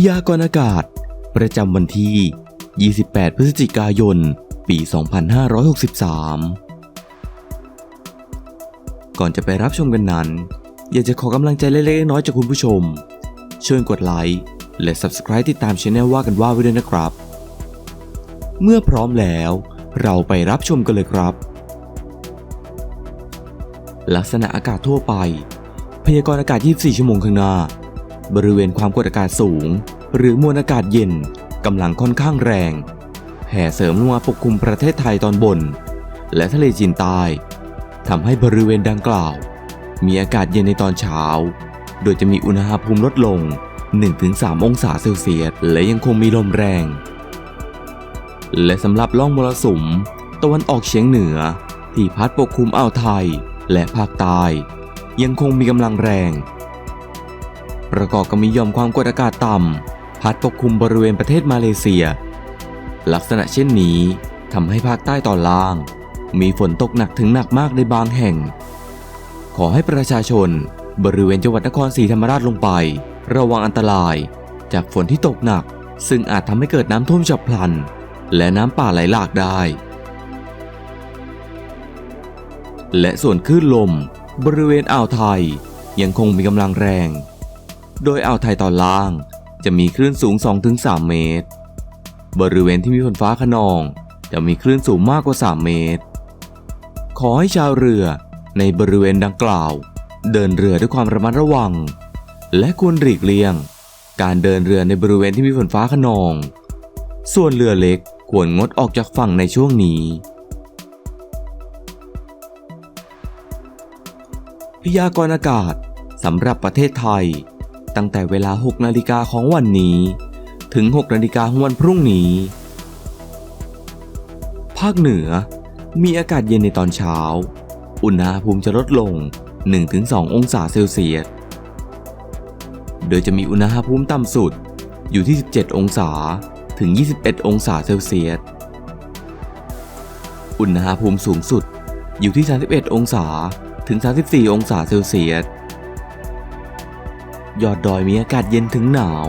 พยากรณ์อากาศ ประจำวันที่ 28 พฤศจิกายน ปี 2563 ก่อนจะไปรับชมกันนั้น อยากจะขอกำลังใจเล็กๆน้อยๆจากคุณผู้ชมช่วยกดไลค์ และ Subscribe ติดตามช anel ว่ากันว่าไว้ด้วยนะครับ เมื่อพร้อมแล้วเราไปรับชมกันเลยครับ ลักษณะอากาศทั่วไป พยากรณ์อากาศ 24 ชั่วโมงข้างหน้า บริเวณความกดอากาศสูง หรือมวลอากาศเย็นกำลังค่อนข้างแรงแผ่เสริมลงมาปกคลุมประเทศไทยตอนบน และทะเลจีนใต้ทำให้บริเวณดังกล่าว มีอากาศเย็นในตอนเช้า โดยจะมีอุณหภูมิลดลง 1-3 องศาเซลเซียส และยังคงมีลมแรง และสำหรับล่องมรสุม ตะวันออกเฉียงเหนือ ที่พัดปกคลุมอ่าวไทยและภาคใต้ยังคงมีกำลังแรง ประกอบกับมียอมความกดอากาศต่ำ พัดปกคลุมบริเวณประเทศมาเลเซีย ลักษณะเช่นนี้ทำให้ภาคใต้ตอนล่าง มีฝนตกหนักถึงหนักมากในบางแห่ง ขอให้ประชาชนบริเวณจังหวัดนครศรีธรรมราชลงไป ระวังอันตราย จากฝนที่ตกหนัก ซึ่งอาจทำให้เกิดน้ำท่วมฉับพลัน และน้ำป่าไหลหลากได้ และส่วนคลื่นลม บริเวณอ่าวไทยยังคงมีกำลังแรง โดยอ่าวไทยตอนล่าง จะมีคลื่นสูง 2-3 เมตร บริเวณที่มีฝนฟ้าขนอง จะมีคลื่นสูงมากกว่า 3 เมตร ขอให้ชาวเรือในบริเวณดังกล่าว เดินเรือด้วยความระมัดระวัง และควรหลีกเลี่ยง การเดินเรือในบริเวณที่มีฝนฟ้าขนอง ส่วนเรือเล็กควรงดออกจากฝั่งในช่วงนี้ พยากรณ์อากาศสำหรับประเทศไทย ตั้งแต่เวลา 6 นาฬิกาของวันนี้ ถึง 6 นาฬิกาของวันพรุ่งนี้ ภาคเหนือ มีอากาศเย็นในตอนเช้า อุณหภูมิจะลดลง 1-2 องศาเซลเซียส โดยจะมีอุณหภูมิต่ำสุดอยู่ที่ 17 องศาถึง 21 องศาเซลเซียส อุณหภูมิสูงสุดอยู่ที่ 31 องศาถึง 34 องศาเซลเซียส ยอดดอยมีอากาศเย็นถึงหนาว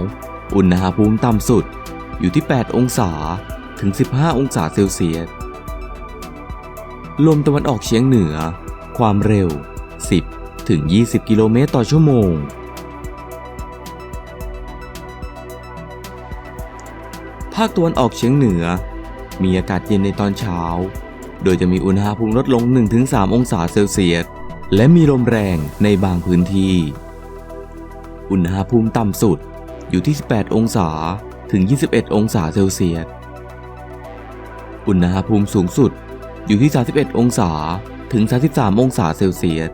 อุณหภูมิต่ำสุดอยู่ที่ 8 องศาถึง 15 องศาเซลเซียส ลมตะวันออกเฉียงเหนือ ความเร็ว 10 ถึง 20 กิโลเมตรต่อชั่วโมง ภาคตะวันออกเฉียงเหนือ มีอากาศเย็นในตอนเช้า โดยจะมีอุณหภูมิลดลง 1-3 องศาเซลเซียส และมีลมแรงในบางพื้นที่ อุณหภูมิต่ำสุดอยู่ที่ 18 องศาถึง 21 องศาเซลเซียส อุณหภูมิสูงสุดอยู่ที่ 31 องศาถึง 33 องศาเซลเซียส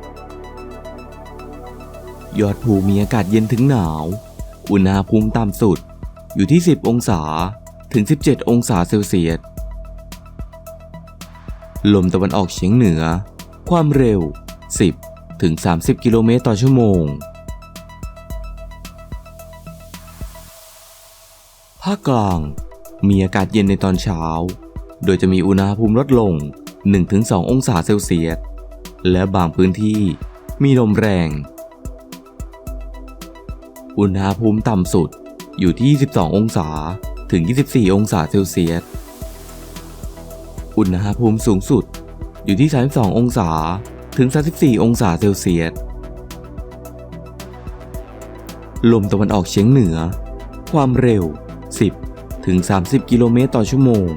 ยอดภูมีอากาศเย็นถึงหนาว อุณหภูมิต่ำสุดอยู่ที่ 10 องศาถึง 17 องศาเซลเซียส ลมตะวันออกเฉียงเหนือ ความเร็ว 10 ถึง 30 กิโลเมตรต่อชั่วโมง ภาคกลาง มีอากาศเย็นในตอนเช้า โดยจะมีอุณหภูมิลดลง 1-2 องศาเซลเซียส และบางพื้นที่มีลมแรง อุณหภูมิต่ำสุดอยู่ที่ 22 องศาถึง 24 องศาเซลเซียส อุณหภูมิสูงสุดอยู่ที่ 32 องศาถึง 34 องศาเซลเซียส ลมตะวันออกเฉียงเหนือ ความเร็ว 10 ถึง 30 กิโลเมตรต่อชั่วโมง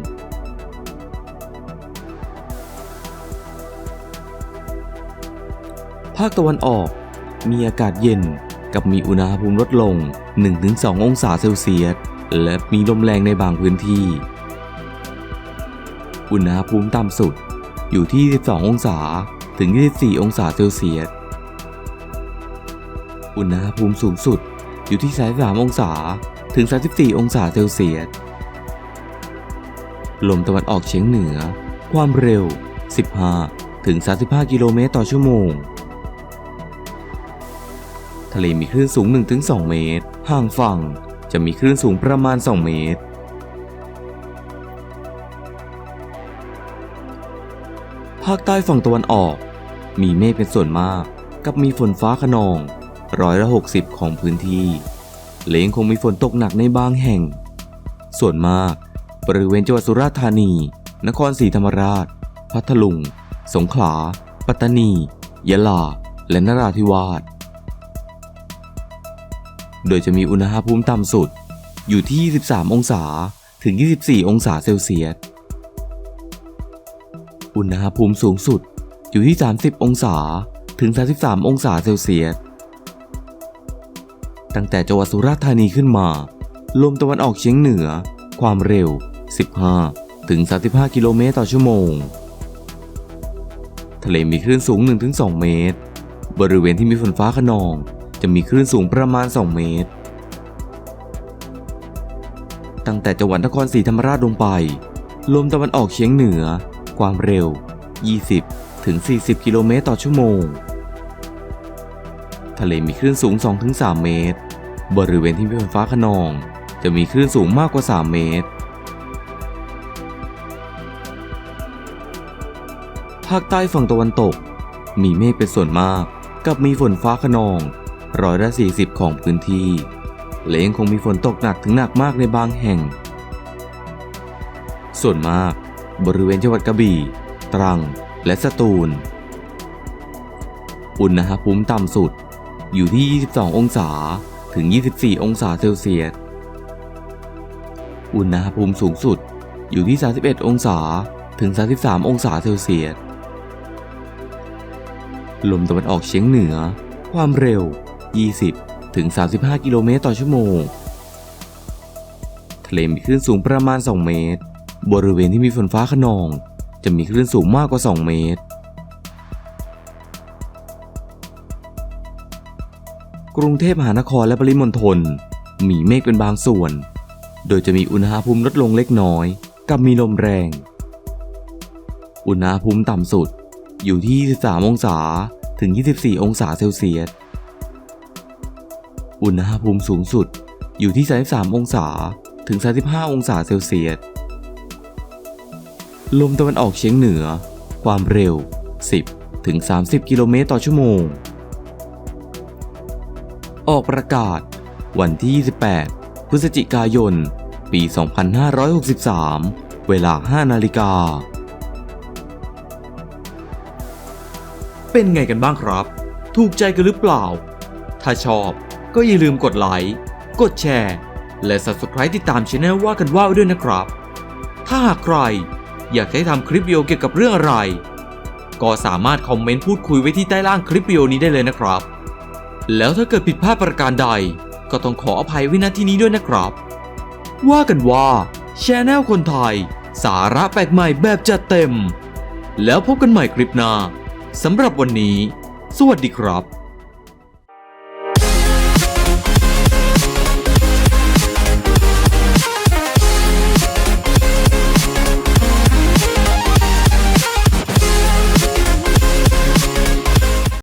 ภาคตะวันออกมีอากาศเย็นกับมีอุณหภูมิลดลง 1-2 องศาเซลเซียส และมีลมแรงในบางพื้นที่ อุณหภูมิต่ำสุดอยู่ที่ 12 องศาถึง 24 องศาเซลเซียส อุณหภูมิสูงสุดอยู่ที่ 33 องศา ถึง 34 องศาเซลเซียส ลมตะวันออกเฉียงเหนือ ความเร็ว 15 ถึง 35 กิโลเมตรต่อชั่วโมง ทะเลมีคลื่นสูง 1-2 เมตร ห่างฝั่งจะมีคลื่นสูงประมาณ 2 เมตร ภาคใต้ฝั่งตะวันออก มีเมฆเป็นส่วนมาก กับมีฝนฟ้าขนองร้อยละ60ของพื้นที่ และยังคงมีฝนตกหนักในบางแห่ง ส่วนมาก บริเวณจังหวัดสุราษฎร์ธานี นครศรีธรรมราช พัทลุง สงขลา ปัตตานี ยะลา และนราธิวาส โดยจะมีอุณหภูมิต่ำสุดอยู่ที่ 23 องศา ถึง 24 องศาเซลเซียส อุณหภูมิสูงสุดอยู่ที่ 30 องศา ถึง 33 องศาเซลเซียส ตั้งแต่จังหวัดสุราษฎร์ธานีขึ้นมา ลมตะวันออกเฉียงเหนือ ความเร็ว 15 ถึง 35 กิโลเมตรต่อชั่วโมง ทะเลมีคลื่นสูง 1-2 เมตร บริเวณที่มีฝนฟ้าขนอง จะมีคลื่นสูงประมาณ 2 เมตร ตั้งแต่จังหวัดนครศรีธรรมราชลงไป ลมตะวันออกเฉียงเหนือ ความเร็ว 20 ถึง 40 กิโลเมตรต่อชั่วโมง ทะเลมีคลื่นสูง 2-3 เมตร บริเวณที่มีฝนฟ้าขนอง จะมีคลื่นสูงมากกว่า 3 เมตร ภาคใต้ฝั่งตะวันตก มีเมฆเป็นส่วนมาก กับมีฝนฟ้าขนองร้อยละ40 ของพื้นที่และยังคงมีฝนตกหนักถึงหนักมากในบางแห่ง ส่วนมาก บริเวณจังหวัดกระบี่ ตรัง และสตูล อุณหภูมิต่ำสุด อยู่ที่ 22 องศาถึง 24 องศาเซลเซียส อุณหภูมิสูงสุดอยู่ที่ 31 องศาถึง 33 องศาเซลเซียส ลมตะวันออกเฉียงเหนือ ความเร็ว 20 ถึง 35 กิโลเมตรต่อชั่วโมง ทะเลมีคลื่นสูงประมาณ 2 เมตร บริเวณที่มีฝนฟ้าขนอง จะมีคลื่นสูงมากกว่า 2 เมตร กรุงเทพมหานครและปริมณฑลมีเมฆเป็นบางส่วน โดยจะมีอุณหภูมิลดลงเล็กน้อย กับมีลมแรง อุณหภูมิต่ำสุดอยู่ที่ 23 องศาถึง 24 องศาเซลเซียส อุณหภูมิสูงสุดอยู่ที่ 33 องศาถึง 35 องศาเซลเซียส ลมตะวันออกเฉียงเหนือ ความเร็ว 10 ถึง 30 กิโลเมตรต่อชั่วโมง ออกประกาศ วันที่ 28 พฤศจิกายน ปี 2563 เวลา 5 นาฬิกา เป็นไงกันบ้างครับ ถูกใจกันหรือเปล่า ถ้าชอบก็อย่าลืมกดไลค์ กดแชร์ และ Subscribe ติดตามช anel ว่ากันว่าด้วยนะครับ ถ้าหากใครอยากให้ทำคลิปวิดีโอเกี่ยวกับเรื่องอะไร ก็สามารถคอมเมนต์พูดคุยไว้ที่ใต้ล่างคลิปวิดีโอนี้ได้เลยนะครับ แล้วถ้าเกิดผิดพลาดประการใด ก็ต้องขออภัยไว้ณที่นี้ด้วยนะครับ ว่ากันว่าชาแนลคนไทย สาระแปลกใหม่แบบจัดเต็ม แล้วพบกันใหม่คลิปหน้าสำหรับวันนี้ สวัสดีครับ